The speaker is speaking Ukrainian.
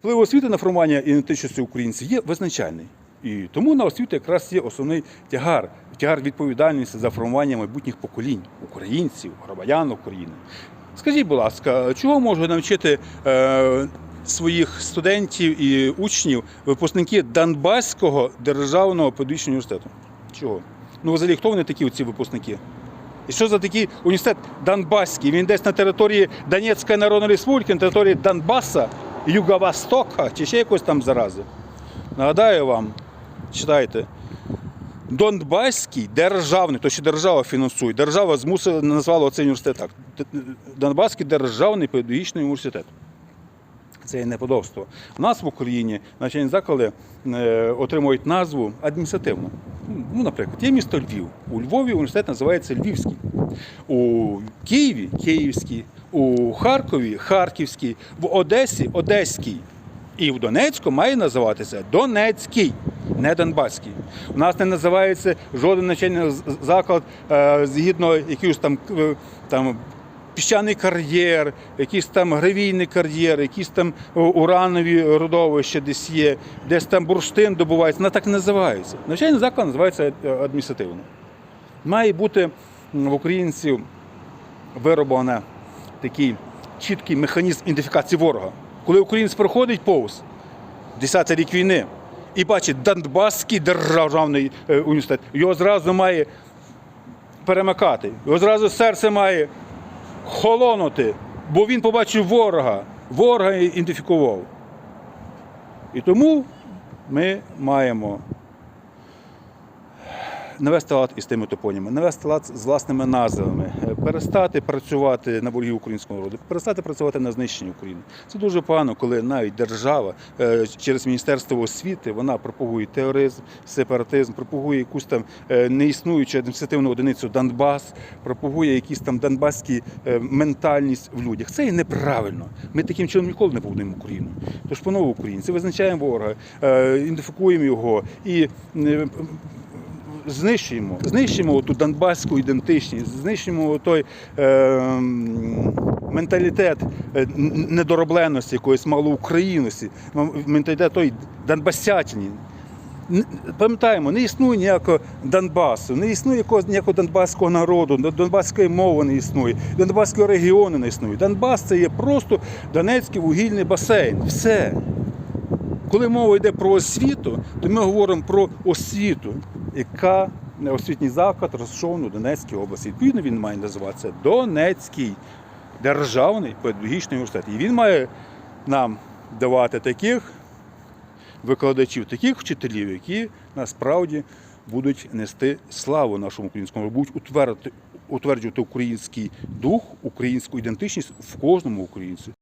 Вплив освіти на формування ідентичності українців є визначальний. І тому на освіту якраз є основний тягар, тягар відповідальності за формування майбутніх поколінь українців, громадян України. Скажіть, будь ласка, чого можуть навчити е, своїх студентів і учнів випускники Донбаського державного педагогічного університету? Чого? Ну, взагалі, хто вони такі, ці випускники? І що за такий університет Донбаський? Він десь на території Донецької Народної Республіки, на території Донбаса, Юго-Востока чи ще якось там зарази. Нагадаю вам, читайте. Донбаський державний, то що держава фінансує, держава змусила назвала цей університет так. Донбаський державний педагогічний університет. Це є неподобство. У нас в Україні навчальні заклади е, отримують назву адміністративно. Ну, наприклад, є місто Львів. У Львові університет називається Львівський. У Києві Київський, у Харкові Харківський, в Одесі Одеський. І в Донецьку має називатися Донецький, не Донбаський. У нас не називається жоден навчальний заклад е, згідно якихось там, е, там піщаний кар'єр, якийсь там гравійний кар'єр, якісь там уранові родовища десь є, десь там бурштин добувається. Вона так не називається. Навчальний заклад називається е, адміністративно. Має бути в українців вироблено такий чіткий механізм ідентифікації ворога. Коли українець проходить повз 10-й рік війни і бачить Донбаський державний е, університет, його зразу має перемикати, його зразу серце має холонути, бо він побачив ворога, ворога ідентифікував. І тому ми маємо навести лад із тими топоніми, навести лад з власними назвами, е, перестати працювати на борги українського народу, перестати працювати на знищенні України. Це дуже погано, коли навіть держава е, через Міністерство освіти вона пропагує тероризм, сепаратизм, пропагує якусь там е, неіснуючу адміністративну одиницю Донбас, пропагує якісь там донбаські ментальність в людях. Це є неправильно. Ми таким чином ніколи не побудуємо Україну. Тож, панове українці, визначаємо ворога, ідентифікуємо його і знищуємо, знищуємо ту донбаську ідентичність, знищуємо той е, менталітет недоробленості, якоїсь малоукраїності, менталітет той донбасятіні. Пам'ятаємо, не існує ніякого Донбасу, не існує якогось ніякого донбаського народу, дон- донбаської мови не існує, донбаського регіону не існує. Донбас це є просто Донецький вугільний басейн. Все. Коли мова йде про освіту, то ми говоримо про освіту, яка освітній заклад розташований у Донецькій області. Відповідно, він має називатися Донецький державний педагогічний університет. І він має нам давати таких викладачів, таких вчителів, які насправді будуть нести славу нашому українському, будуть утверджувати, утверджувати український дух, українську ідентичність в кожному українцю.